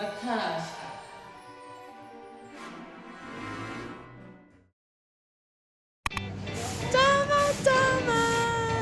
나타샤. 짜마 짜마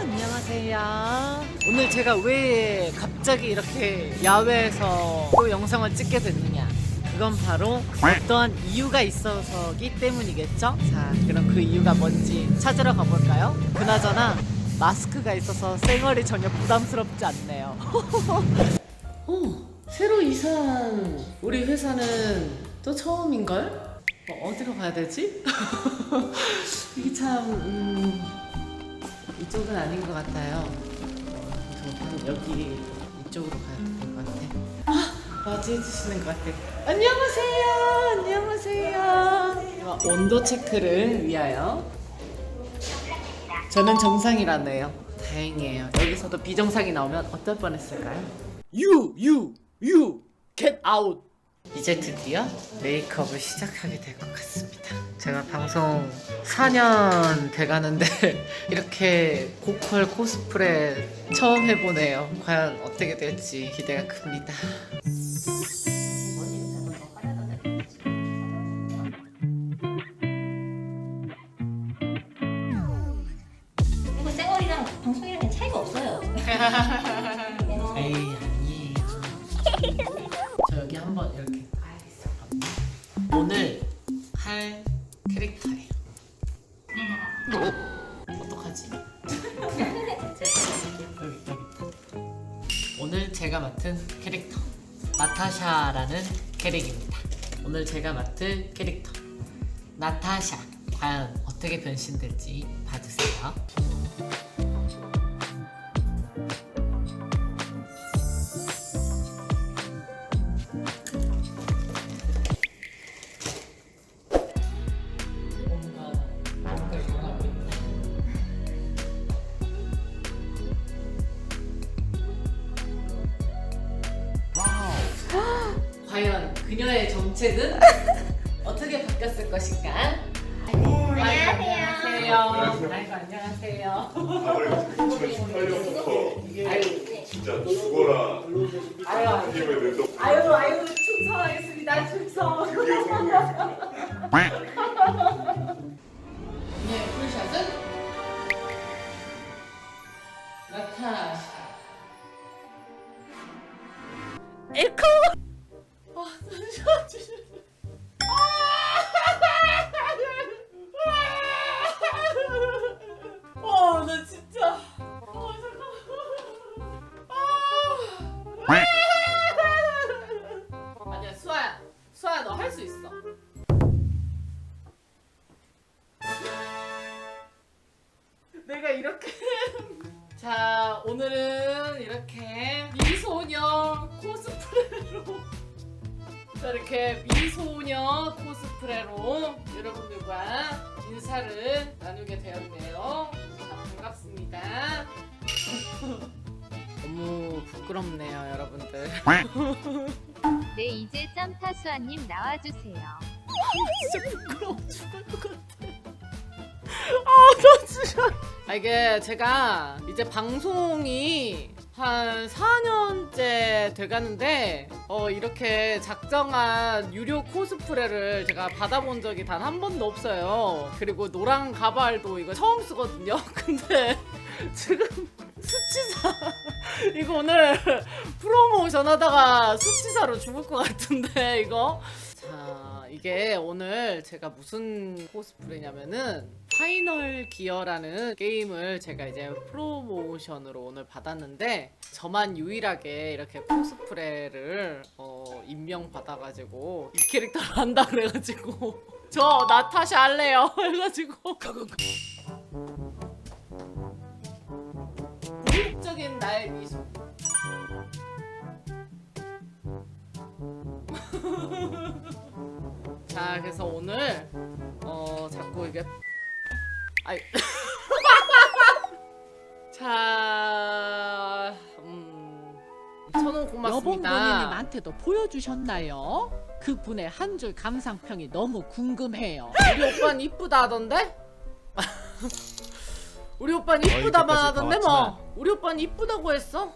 안녕하세요. 오늘 제가 왜 갑자기 이렇게 야외에서 또 영상을 찍게 됐느냐? 그건 바로 어떠한 이유가 있어서기 때문이겠죠? 자, 그럼 그 이유가 뭔지 찾으러 가볼까요? 그나저나 마스크가 있어서 쌩얼이 전혀 부담스럽지 않네요. 어, 새로 이사한 우리 회사는 또 처음인걸? 어, 어디로 가야 되지? 이게 참 음, 이쪽은 아닌 것 같아요. 어, 여기 이쪽으로 가야 될 것 같아. 아, 맞이해 주시는 것 같아. 안녕하세요. 안녕하세요. 어, 온도 체크를 위하여. 저는 정상이라네요. 다행이에요. 여기서도 비정상이 나오면 어떨 뻔했을까요? You, you, you, get out. 이제 드디어 메이크업을 시작하게 될 것 같습니다. 제가 방송 4년 돼가는데 이렇게 고퀄 코스프레 처음 해보네요. 과연 어떻게 될지 기대가 큽니다. 캐릭입니다. 오늘 제가 맡을 캐릭터 나타샤 과연 어떻게 변신될지 봐주세요. 정체는 어떻게 바뀌었을 것인가? 안녕하세요. 안녕하세요. 아이고 안녕하세요. 8월 2018년부터 아유 진짜 죽어라 아유 힘을 내서 아유 아유 충성하겠습니다. 충성. 드디어 성공했습니다. 이렇게 미소녀 코스프레로 여러분들과 인사를 나누게 되었네요 자, 반갑습니다 너무 부끄럽네요 여러분들 네 이제 짬타수아님 나와주세요. 진짜 부끄러워 죽을 것 같아. 아, 나 진짜. 아, 이게 제가 이제 방송이 한 4년째 돼가는데, 어, 이렇게 작정한 유료 코스프레를 제가 받아본 적이 단 한 번도 없어요. 그리고 노랑 가발도 이거 처음 쓰거든요. 근데 지금 수치사. 이거 오늘 프로모션 하다가 수치사로 죽을 것 같은데, 이거. 자, 이게 오늘 제가 무슨 코스프레냐면은 파이널 기어라는 게임을 제가 이제 프로모션으로 오늘 받았는데 저만 유일하게 이렇게 코스프레를 어, 임명받아가지고 이 캐릭터를 한다 그래가지고 저 나타샤 할래요. 해가지고. 궁극적인 나의 미소 자 그래서 오늘 어 자꾸 이게 아이 자 음. 천원 여봉 고맙습니다. 본인님한테도 보여주셨나요? 그 분의 한 줄 감상평이 너무 궁금해요. 우리 오빠는 이쁘다 하던데? 우리 오빠는 이쁘다만 여기까지 하던데 다뭐 우리 오빠는 이쁘다고 했어?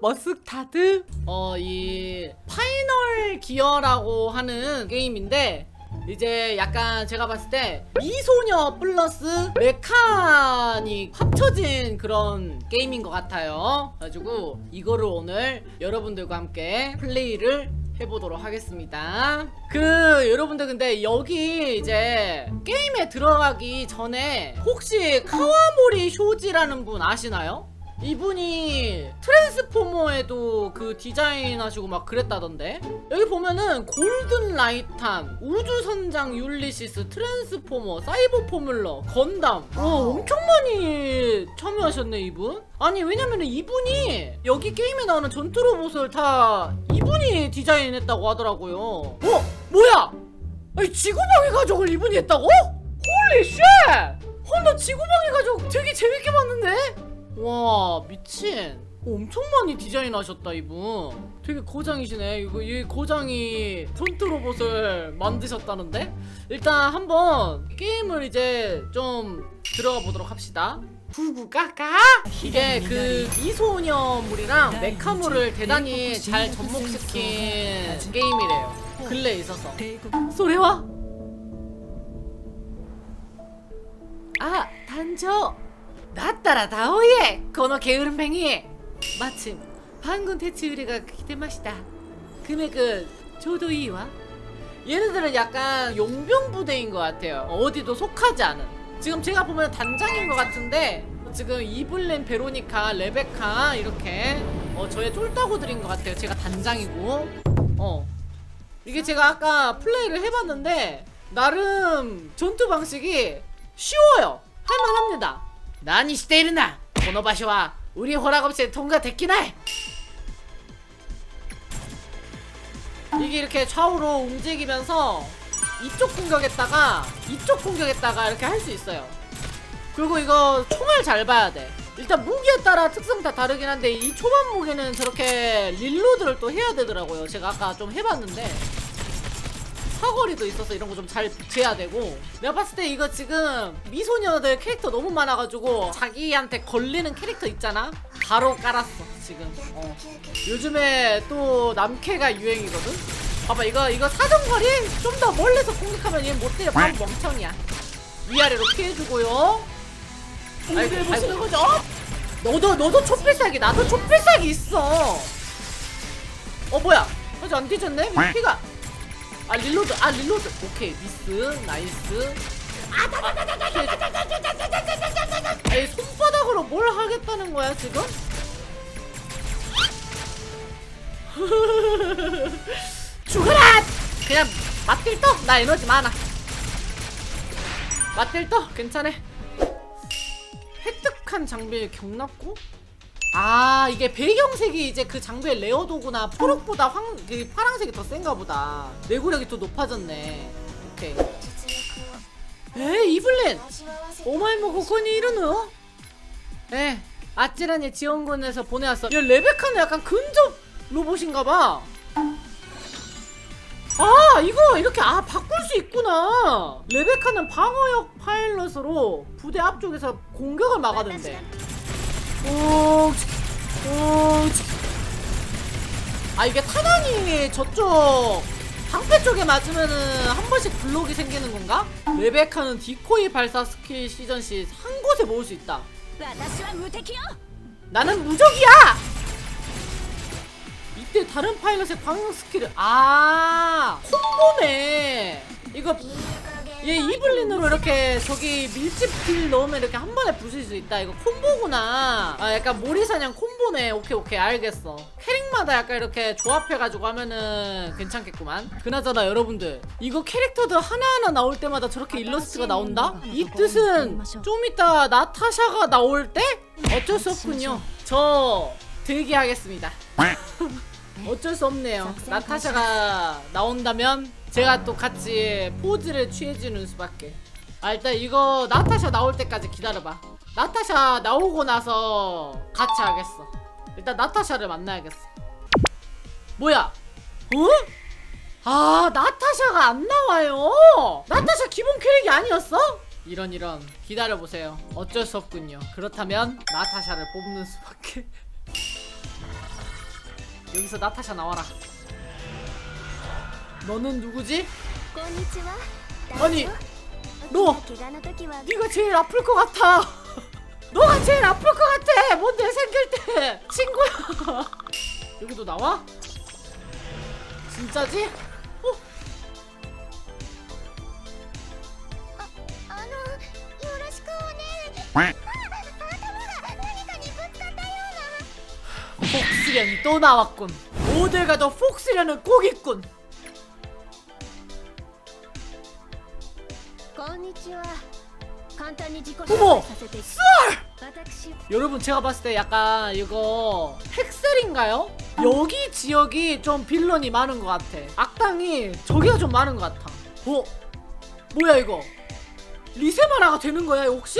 머스타드 어 이 파이널 기어라고 하는 게임인데 이제 약간 제가 봤을 때 미소녀 플러스 메카닉 합쳐진 그런 게임인 것 같아요. 그래가지고 이거를 오늘 여러분들과 함께 플레이를 해보도록 하겠습니다. 그 여러분들 근데 여기 이제 게임에 들어가기 전에 혹시 카와모리 쇼지라는 분 아시나요? 이분이 트랜스포머에도 그 디자인 하시고 막 그랬다던데 여기 보면은 골든 라이탄 우주선장 율리시스 트랜스포머 사이버 포뮬러 건담 와 엄청 많이 참여하셨네 이분 아니 왜냐면은 이분이 여기 게임에 나오는 전투 로봇을 다 이분이 디자인했다고 하더라고요 어? 뭐야 아니 지구방위 가족을 이분이 했다고? 홀리 쉣! 헐나 지구방위 가족 되게 재밌게 봤는데? 와 미친. 어, 엄청 많이 디자인하셨다 이분. 되게 고장이시네. 이거 이 고장이 폰트 로봇을 만드셨다는데? 일단 한번 게임을 이제 좀 들어가 보도록 합시다. 구구까까 이게 그 미소녀물이랑 메카물을 대단히 잘 접목시킨 게임이래요. 근래에 있어서. 소리와. 아 단저 だったら倒えこのゲウルペギ마침 방금 대체 의뢰가 기대마시다 금액은 저도 이와 얘네들은 약간 용병 부대인 것 같아요 어디도 속하지 않은 지금 제가 보면 단장인 것 같은데 지금 이블린, 베로니카, 레베카 이렇게 어, 저의 쫄따구들인 것 같아요 제가 단장이고 어 이게 제가 아까 플레이를 해봤는데 나름 전투 방식이 쉬워요 할만합니다 何しているなこの場所はウリホラゴセ통과できない 이게 이렇게 좌우로 움직이면서 이쪽 공격했다가 이쪽 공격했다가 이렇게 할 수 있어요 그리고 이거 총알 잘 봐야 돼 일단 무기에 따라 특성 다 다르긴 한데 이 초반 무기는 저렇게 릴로드를 또 해야 되더라고요 제가 아까 좀 해봤는데 사거리도 있어서 이런 거 좀 잘 붙여야 되고. 내가 봤을 때 이거 지금 미소녀들 캐릭터 너무 많아가지고 자기한테 걸리는 캐릭터 있잖아? 바로 깔았어 지금. 어. 요즘에 또 남캐가 유행이거든? 봐봐 이거 이거 사정거리? 좀 더 멀리서 공격하면 얘 못 때려. 바로 멍청이야. 위아래로 피해주고요. 아이고 보시는 거죠? 너도 너도 촛불사기 나도 촛불사기 있어. 어 뭐야? 아직 안 뒤졌네? 왜 피가 아 릴로드 아 릴로드 오케이 미스 나이스 아니 손바닥으로 뭘 하겠다는 거야 지금? 죽어라! 그냥 맞딜떠 나 에너지 많아 맞딜떠 괜찮아 획득한 장비의 경납고? 아 이게 배경색이 이제 그 장비의 레어도구나 초록보다 황, 그 파랑색이 더 센가 보다. 내구력이 더 높아졌네. 오케이. 에 이블린 오마이모 고코니 이르노? 에 아찔하니 지원군에서 보내왔어. 야 레베카는 약간 근접 로봇인가봐. 아 이거 이렇게 아 바꿀 수 있구나. 레베카는 방어역 파일럿으로 부대 앞쪽에서 공격을 막아댄대 오, 오, 아 이게 타단이 저쪽 방패 쪽에 맞으면은 한 번씩 블록이 생기는 건가? 레베카는 디코이 발사 스킬 시전 시 한 곳에 모을 수 있다. 나는 무적이야. 이때 다른 파일럿의 방어 스킬을 아 콤보네. 이거 얘 이블린으로 이렇게 저기 밀집 딜 넣으면 이렇게 한 번에 부술 수 있다. 이거 콤보구나. 아 약간 모리사냥 콤보네. 오케이 오케이 알겠어. 캐릭마다 약간 이렇게 조합해가지고 하면은 괜찮겠구만. 그나저나 여러분들 이거 캐릭터들 하나하나 나올 때마다 저렇게 일러스트가 나온다? 이 뜻은 좀 이따 나타샤가 나올 때 어쩔 수 없군요. 저 대기하겠습니다. 어쩔 수 없네요. 나타샤가 나온다면 제가 또 같이 포즈를 취해주는 수밖에. 아 일단 이거 나타샤 나올 때까지 기다려봐. 나타샤 나오고 나서 같이 하겠어. 일단 나타샤를 만나야겠어. 뭐야? 어? 아 나타샤가 안 나와요. 나타샤 기본 캐릭이 아니었어? 이런 이런 기다려보세요. 어쩔 수 없군요. 그렇다면 나타샤를 뽑는 수밖에. 여기서 나타샤 나와라 너는 누구지? 아니 너 네가 제일 아플 것 같아. 너가 제일 아플 것 같아. 뭔데 생길 때. 친구야. 여기도 나와? 진짜지? 어? 폭스련이 또 나왔군. 모델가 더 폭스련은 꼭 있군. こんにちは。簡単に自己紹 어머! 介させて。私 여러분 제가 봤을 때 약간 이거 헥셀인가요? 여기 지역이 좀 빌런이 많은 것 같아 악당이 저기가 좀 많은 것 같아 어? 뭐야 이거 리세마라가 되는 거야 이거 혹시?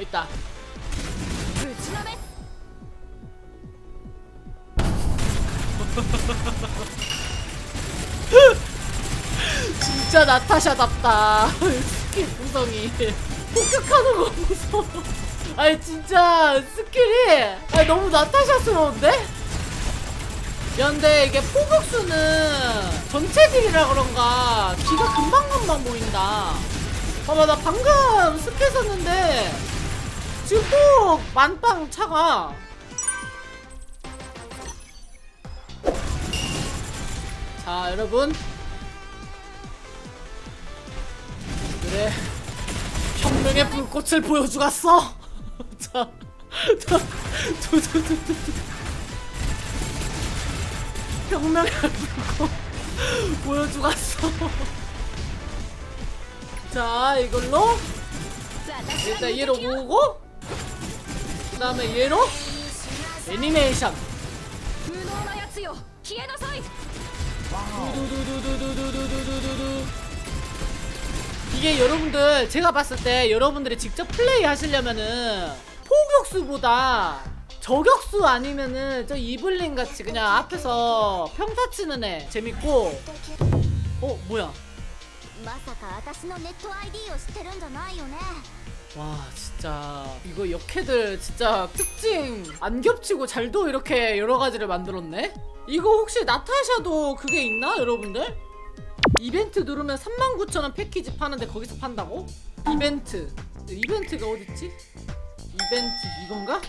있다. 진짜 나타샤답다. 스킬 구성이. 폭격하는 거 무서워. 아니 진짜 스킬이 아니 너무 나타샤스러운데? 야 근데 이게 포격수는 전체 딜이라 그런가 기가 금방금방 보인다 봐봐 나 방금 스킬 썼는데 지금 또 만빵 차가. 자 여러분. 그래. 혁명의 불꽃을 보여주갔어. 자, 저. 혁명의 불꽃 보여주갔어. 자 이걸로 일단 얘로 모으고 그 다음에 얘로 애니메이션 無能なやつよ。消えなさい。 두두두두두두두두두두. 이게 여러분들 제가 봤을 때 여러분들이 직접 플레이 하시려면은 포격수보다 저격수 아니면은 저 이블린 같이 그냥 앞에서 평타 치는 애 재밌고 어 뭐야 まさか私のネット ID を知ってるんじゃないよね。 와 진짜 이거 역해들 진짜 특징 안 겹치고 잘도 이렇게 여러 가지를 만들었네 이거 혹시 나타샤도 그게 있나 여러분들? 이벤트 누르면 39,000원 패키지 파는데 거기서 판다고? 이벤트 이벤트가 어딨지? 이벤트 이건가?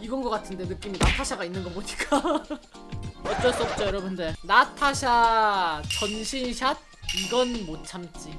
이건 거 같은데 느낌이 나타샤가 있는 거 보니까 어쩔 수 없죠 여러분들 나타샤 전신샷? 이건 못 참지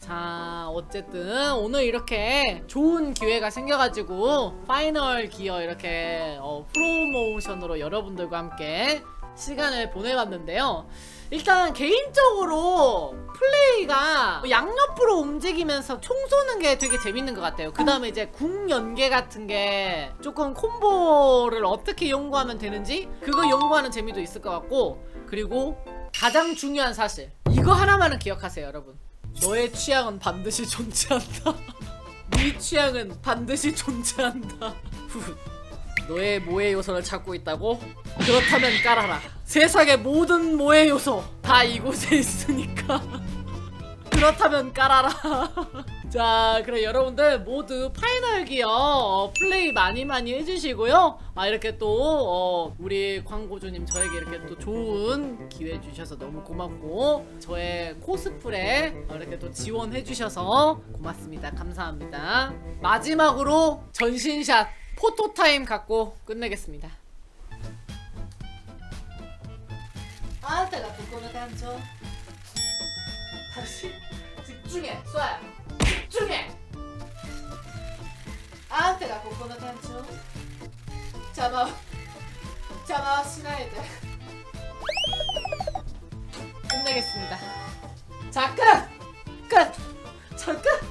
자 어쨌든 오늘 이렇게 좋은 기회가 생겨가지고 파이널 기어 이렇게 어, 프로모션으로 여러분들과 함께 시간을 보내봤는데요 일단 개인적으로 플레이가 양옆으로 움직이면서 총 쏘는 게 되게 재밌는 것 같아요. 그 다음에 이제 궁 연계 같은 게 조금 콤보를 어떻게 연구하면 되는지 그거 연구하는 재미도 있을 것 같고 그리고 가장 중요한 사실 이거 하나만은 기억하세요 여러분. 너의 취향은 반드시 존재한다. 네 취향은 반드시 존재한다. 후. 너의 모의 요소를 찾고 있다고? 그렇다면 깔아라 세상의 모든 모의 요소 다 이곳에 있으니까 그렇다면 깔아라. 자, 그래 여러분들 모두 파이널 기어 어, 플레이 많이 많이 해주시고요. 아 이렇게 또 어, 우리 광고주님 저에게 이렇게 또 좋은 기회 주셔서 너무 고맙고 저의 코스프레 어, 이렇게 또 지원해 주셔서 고맙습니다. 감사합니다. 마지막으로 전신샷 포토 타임 갖고 끝내겠습니다. 아, 때가 두꺼운 단죠. 다시 집중해, 쏴야. 집중해. 아, 때가 두꺼운 단죠. 자마, 자마 시나이드. 끝내겠습니다. 자, 끝, 끝, 자, 끝.